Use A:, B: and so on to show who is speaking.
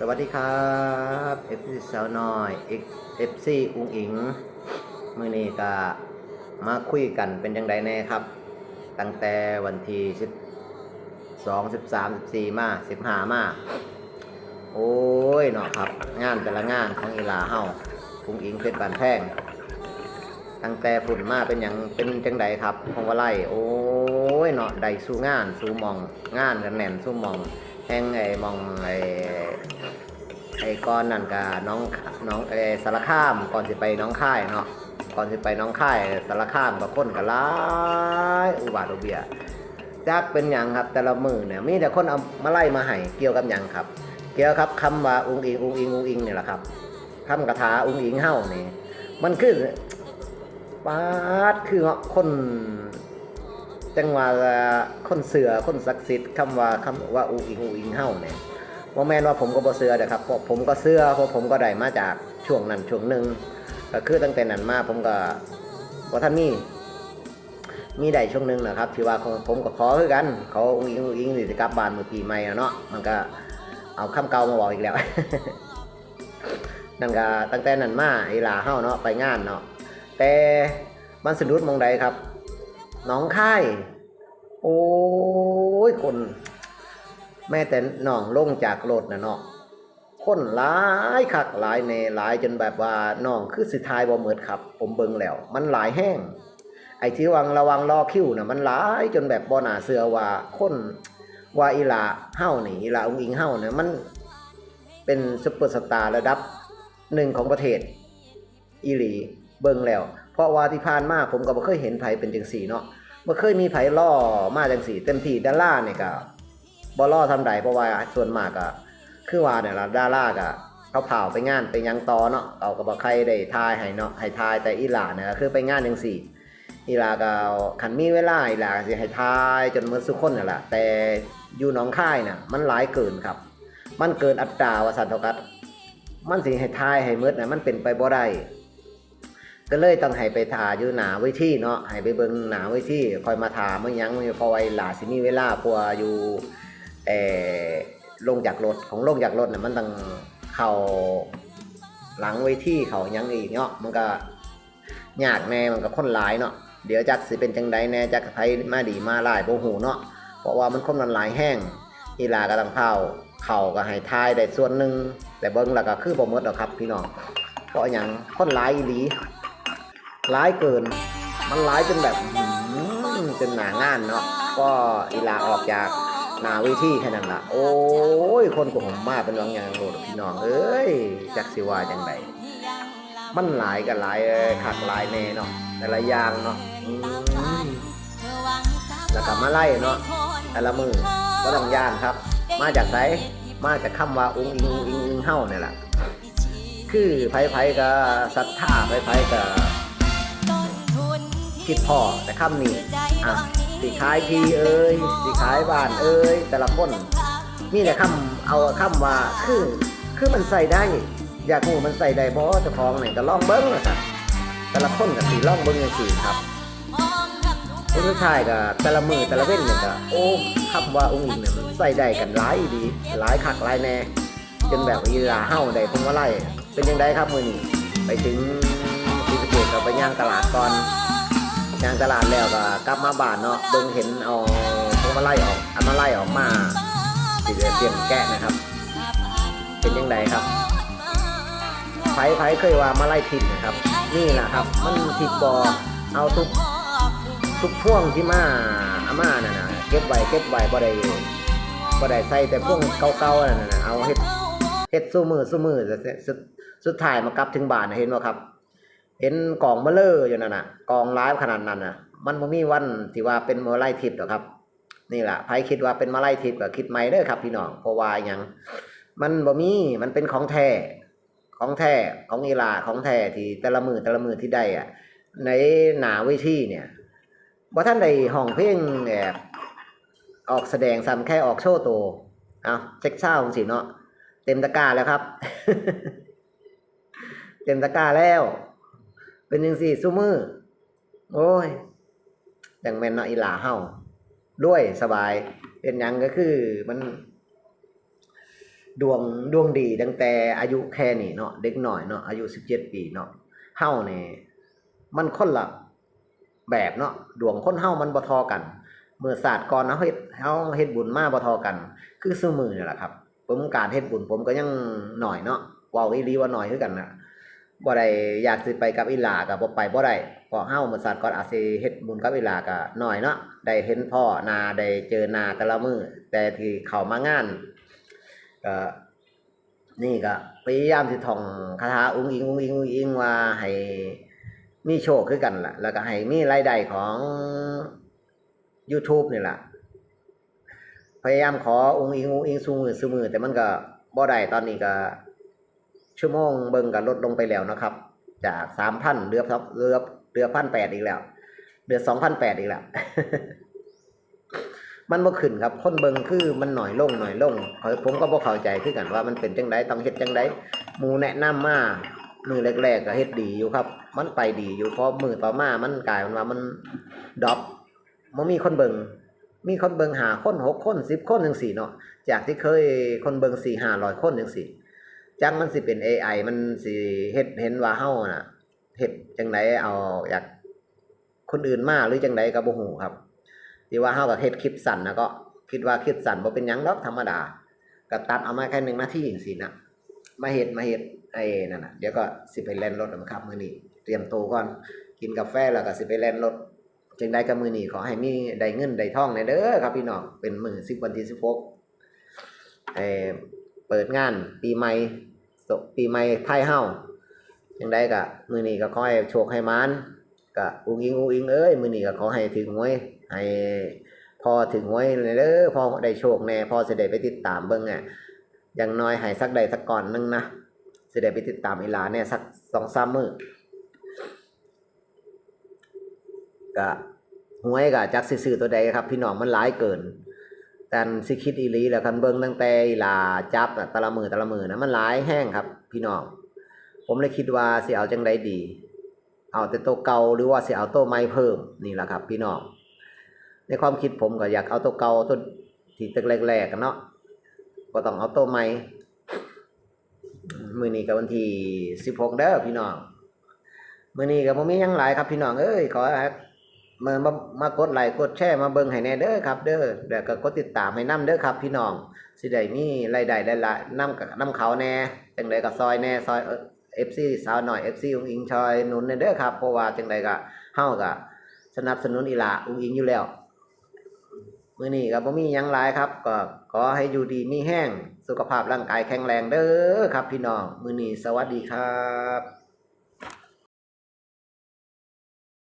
A: สวัสดีครับเอฟซีสาวน้อยเอฟซีอุ้งอิงมือนี้ก็มาคุยกันเป็นยังไงแน่ครับ ตั้งแต่วันที่สิบสองสิบสามสิบสี่มาสิบห้ามาโอ้ยเนาะครับ งานแต่ละงานของอีลาเฮาอุ้งอิงเป็นบานแพงตั้งแต่ฝุ่นมาเป็นอย่างเป็นจังใดครับพงวะไล่โอ้ยเนาะใดสู้งานสู้มอง งานกันแน่นสู้มองแห้งไอ้มองไอ้ อ้ก้อนนั่นกะน้องน้องไอ้สารคามก่อนสิไปน้องค่ายเนาะก่อนสิไปน้องค่ายสารคามกับคนกันหลายอุบาทอุเบียจักเป็นอย่างครับแต่ละมือเนี่ยมีแต่คนเอามาไล่มาให้เกี่ยวกับอย่างครับ เกี่ยวครับคำว่าอุงอิงอุงอิงอุงอิงเนี่ยแหละครับคำกระถาอุงอิงเฮ้านี่มันคือปาดคือคนจังหว่าคนเสือคนศักดิ์สิทธิ์คำว่าคำว่าอูอิงอูอิงเฮ้าเนี่ย ว่าแม่นว่าผมก็บ่เสือนะครับเพราะผมก็เสือเพราะผมก็ได้มาจากช่วงนั้นช่วงหนึ่งก็คือตั้งแต่นั้นมาผมก็ว่าท่านมีมีได้ช่วงหนึ่งนะครับ ที่ว่าผมก็ขอคือกัน เขาอูอิงอูอิงนี่จะกลับบ้านเมื่อปีใหม่แล้วเนาะมันก็เอาคำเก่ามาบอกอีกแล้วนั่นก็ตั้งแต่นั้นมาอ้ลาเฮ้าเนาะไปงานเนาะแต่มันสะดุดมองใดครับ น้องค่าย โอ้ยคน แม่แต่น้องลงจากรถนะเนาะคนหลายคักหลายในหลายจนแบบว่าน้องคือสิทายบ่เหมิดครับ ผมเบิ่งแล้ว มันหลายแห้ง ไอ้ที่วังระวังรอคิวนะมันหลายจนแบบบ่น่าเชื่อว่าคนว่าอีลาเฮานี่อีลาองอิงเฮาเนี่ยมันเป็นซุปเปอร์สตาร์ระดับหนึ่งของประเทศอีหลีเบิ่งแล้ว เพราะว่าที่ผ่านมาผมก็บ่เคยเห็นไผเป็นจังสี่เนาะบ่เคยมีไผล่อมาจังสี่เต็มที่ดาราเนี่ยก็ บ่ล่อทำใดเพราะว่าส่วนมากก็คือว่าเนี่ยล่ะดาราก็เขาเผาไปงานไปยังต่อเนาะเอาก็บ่ใครได้ทายให้เนาะให้ทายแต่อีหลาเนี่ยคือไปงานจังสี่อีหลาก็คันมีเวลาอีหลาสิให้ทายจนหมดทุกคนนั่นแหละแต่อยู่หนองคายน่ะมันหลายเกินครับ มันเกินอัตราวสันทกัดมันสิให้ทายให้มืดน่ะมันเป็นไปบ่ได้ก็เลยต้องให้ไปทาอยู่หนาเวทีเนาะให้ไปเบิ่งหนาเวทีคอยมาถามมันยังเพอไว้หลาสิมีเวลาพัวอยู่ เออลงจากรถของลงจากรถน่ะมันต้องเข้าหลังเวทีเขายังอีกเนาะมันก็ยากแน่มันก็คนหลายเนาะเดี๋ยวจักสิเป็นจังใดแน่จักไผมาดีมาหลายโบ่ฮู้เนาะเพราะว่ามันคนมันหลายแห้งอีลาก็ต้องเข้าเข้าก็ให้ทายได้ส่วนหนึ่งแต่เบิ่งแล้วก็คือบ่หมดหรอกครับ พี่น้องเพราะหยังคนหลายอีหลีร้ายเกิน มันร้ายจนแบบจนหนางานเนาะก็อีลาออกจาก นาเวิธีแค่นั้นละโอ้ย คนกับผมมาเป็นวังยางโหดพี่น้องเอ้ยจักสิว่าจังไดมันหลายกันหลายเอ้ยคักหลายแน่เนาะแต่ละอย่างเนาะแล้วก็มาไล่เนาะแต่ละมือก็ต้องย่านครับ มาจากไหนมาจากคำว่าอุ้งอิงอุ้งอิงอุ้งเฮ้าเนี่ยแหละคือไผๆก็ศรัทธาไผๆก็คิดพอแต่คำนี้อะ สิขายทีเอ้ยสิขายบ้านเอ้ยแต่ละคนมีแต่คำเอาคำว่าคือคือมันใส่ได้ อยากรู้มันใส่ได้บ่เจ้าของไหนก็ลองเบิ้งนะสัตแต่ละคนก็สิลองเบิ้งจังซี่ครับคนสุดท้ายก็แต่ละมือแต่ละเว้นเนี่ยก็โอ้คำว่าองค์อิงเนี่ยมันใส่ได้กันหลายดีหลายคักหลายแน่จนแบบอีลาเฮาได้พวงมาลัยเป็นยังไงครับมือนี้ไปถึงศรีสเกษก็ไปย่างตลาดก่อน ยางตลาดแล้วก็กลับมาบ้านเนาะเบิ่งเห็นเอาพวกมาไล่ออกอันมาไล่ออกมาสิเตรียมแกะนะครับ เป็นยังไงครับไผไผเคยว่ามาไล่ผิดนะครับ นี่แหละครับ มันผิดบอเอาทุกทุกพ่วงที่มาอาม่าน่ะนะเก็บไว้เก็บไว้บ่ได้บ่ได้ใส่แต่พ่วงเก่าๆนั่นน่ะเอาเฮ็ดเฮ็ดสู้มือสู้มือสุดสุดสุดท้ายมากลับถึงบ้านเห็นบ่ครับ เห็นกองเบลเลอร์อยู่นั่นน่ะกองร้ายขนาดนั้นน่ะ มันบ่มีวันที่ว่าเป็นมาไล่ทิพย์หรอกครับ นี่แหละไผคิดว่าเป็นมาไล่ทิพย์ก็คิดใหม่เด้อครับพี่น้องเพราะว่าหยังมันบ่มีมันเป็นของแท้ของแท้ของอีลาของแท้ที่แต่ละมือแต่ละมือที่ได้อะในหนาเวทีเนี่ยบ่ท่านได้ห้องเพลงแบบออกแสดงซ้ำแค่ออกโชว์ตัวเอาเช็คเช้าจังซี่เนาะเต็มตะกร้าแล้วครับ เต็มตะกร้าแล้ว เป็นยังสี่ซูมือโอ้ยอย่างแม่นเนาะอีหลาเฮาด้วยสบายเป็นยังก็คือมันดวงดวงดีตั้งแต่อายุแค่นี้เนาะเด็กหน่อยเนาะอายุ17ปีเนาะเฮาเนี่ยมันคนละแบบเนาะดวงคนเฮามันบ่ทอกันเมื่อศาสตร์ก่อนเฮาเฮ็ดเฮาเฮ็ดบุญมาบ่ทอกัน คือซุมื้อนี่แหละครับผมการเฮ็ดบุญผมก็ยังหน่อยเนาะว้าอีหลีว่าหน้อยคือกันน่ะ บ่ได้อยากสิไปกับอีหลาก็บ่ไปบ่ได้เพราะเฮามื่อศาสตร์ก่อนอาจสิเฮ็ดบุญกับอีหลาก็น้อยเนาะได้เห็นพ่อนาได้เจอนาแต่ละมื้อแต่ที่เข้ามางานก็นี่ก็พยายามสิท่องคาถาอุ้งอิงอุ้งอิงอุ้งอิงว่าให้มีโชคคือกันล่ะ แล้วก็ให้มีรายได้ของ YouTube นี่ล่ะ พยายามขออุ้งอิงอุ้งอิงสูมือสูมือแต่มันก็บ่ได้ตอนนี้ก็ ชั่วโมงเบิ่งก็ลดลงไปแล้วนะครับ จากสามพันเดือครับเดือเดือพันแปดอีกแล้วเดือสองพันแปดอีกแล้ว มันบ่ขึ้นครับ คนเบิงคือมันหน่อยลงหน่อยลง ผมก็บ่เข้าใจคือกันว่ามันเป็นจังไดต้องเฮ็ดจังไดมูแนะนำมามือแรกๆก็เฮ็ดดีอยู่ครับ มันไปดีอยู่เพอมือต่อมา มันกลายเป็นว่ามันดรอปบ่มีคนเบิงมีคนเบิงหาคนหกคนสิบคนจังซี่เนาะ จากที่เคยคนเบิง4 500คนจังซี่ จังมันสิเป็น AI มันสิเฮ็ดเห็นว่าเฮาน่ะเฮ็ดจังไดเอาอยากคนอื่นมาหรือจังไดก็บ่ฮู้ครับที่ว่าเฮาก็เฮ็ดคลิปสั้นนะก็คิดว่าคลิปสั้นบ่เป็นหยังดอกธรรมดาก็ตัดเอามาแค่1นาทีจังซี่นะมาเฮ็ดมาเฮ็ดไอ้นั่นน่ะเดี๋ยวก็สิไปแล่นรถนะครับมื้อนี้เตรียมตัวก่อนกินกาแฟแล้วก็สิไปแล่นรถจึงได้กับมือนี้ขอให้มีได้เงินได้ทองในเด้อครับพี่น้องเป็นมื้อ10วันที่16เอ่อ เปิดงาน ปีใหม่ปีใหม่ไทยเฮาจังได้ก็มือนี้ก็ขอให้โชคให้มานก็อุ้งอิงอุ้งอิงเอ้ยมือนี้ก็ขอให้ถึงหวยให้พอถึงไว้เลยเด้อพอได้โชคแน่พอเสิได้ไปติดตามเบิ่งอะอย่างน้อยให้สักใดสักก่อนหนึงนะเสิได้ไปติดตามอีหลาเนี่ยสักสองสามมือก็หวยก็จักสิซื้อตัวใดครับ พี่น้องมันหลายเกิน กันสิคิดอีหลีแล้วคันเบิ่งตั้งแต่อีหลาจับน่ะต่ละมือต่ละมือนะมันหลายแห้งครับ พี่น้องผมเลยคิดว่าสิเอาจังไดดี เอาแต่โตเก่าหรือว่าสิเอาโตใหม่เพิ่มนี่แหละครับ พี่น้องในความคิดผมก็อยากเอาโตเก่าตัวที่ตึกแรกๆกันเนาะก็ต้องเอาโตใหม่มือนี้ก็วันที่สิบหกเด้อพี่น้องมือนี้ก็บ่มีหยังหลายครับพี่น้องเอ้ยขอ มามามากดไลค์กดแชร์มาเบิ่งให้แน่เด้อครับ เด้อแล้วก็กดติดตามให้นํเด้อครับ พี่น้องสิได้มีรายได้หลายๆนำกับนำเขาแน่จังไดก็ซอยแน่ซอยเอฟซีสาวหน่อย FC อุ้งอิงชอยหนุนแน่เด้อครับเพราะว่าจังไดก็เฮาก็สนับสนุนอีหลาอุ้งอิงอยู่แล้วมื้อนี้ก็บ่มีหยังหลายครับ ก็ขอให้อยู่ดีมีแห้งสุขภาพร่างกายแข็งแรงเด้อครับ พี่น้องมื้อนี้สวัสดีครับ